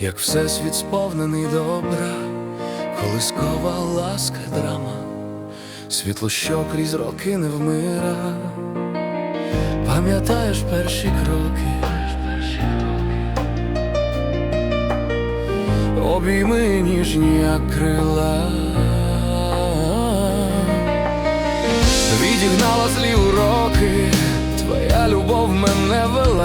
як всесвіт сповнений добра, колискова ласка драма, світло, що крізь роки не вмира. Пам'ятаєш перші кроки, обійми ніжні, як крила. Відігнала злі уроки, твоя любов мене вела.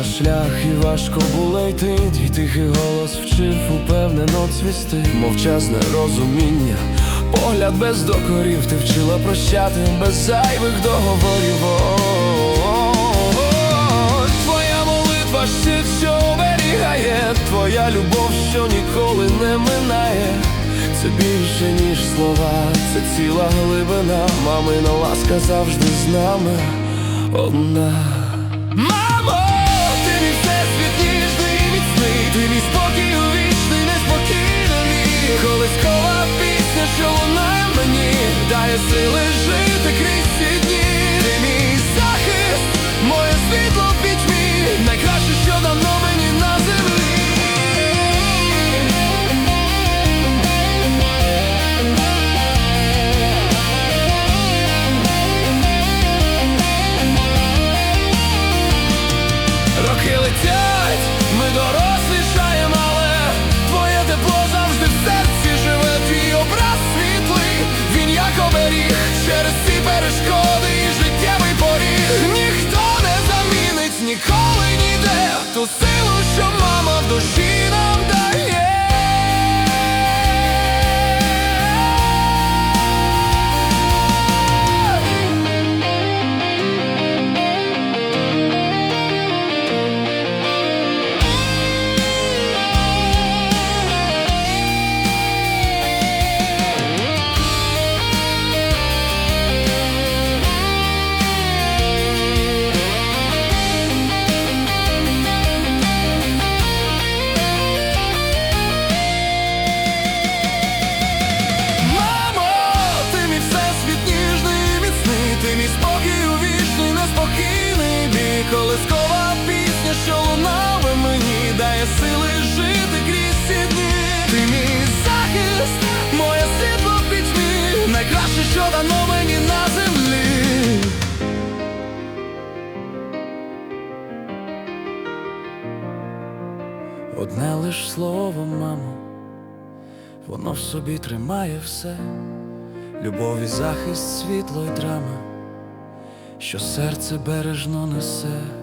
Згубився шлях і важко було йти, твій тихий голос вчив упевнено цвісти, мовчазне розуміння, погляд без докорів, ти вчила прощати без зайвих договорів. Твоя молитва щит, що оберігає, твоя любов, що ніколи не минає. Це більше, ніж слова, це ціла глибина, мамина ласка завжди з нами. Одна. Мамо, міцний, ти ці перешкоди Колискова пісня, що лунала мені, дає сили жити крізь ці дні. Ти мій захист, моє світло в пітьмі, найкраще, що дано мені на землі. Одне лиш слово, мамо. Воно в собі тримає все, любов і захист, світло й драма, що серце бережно несе.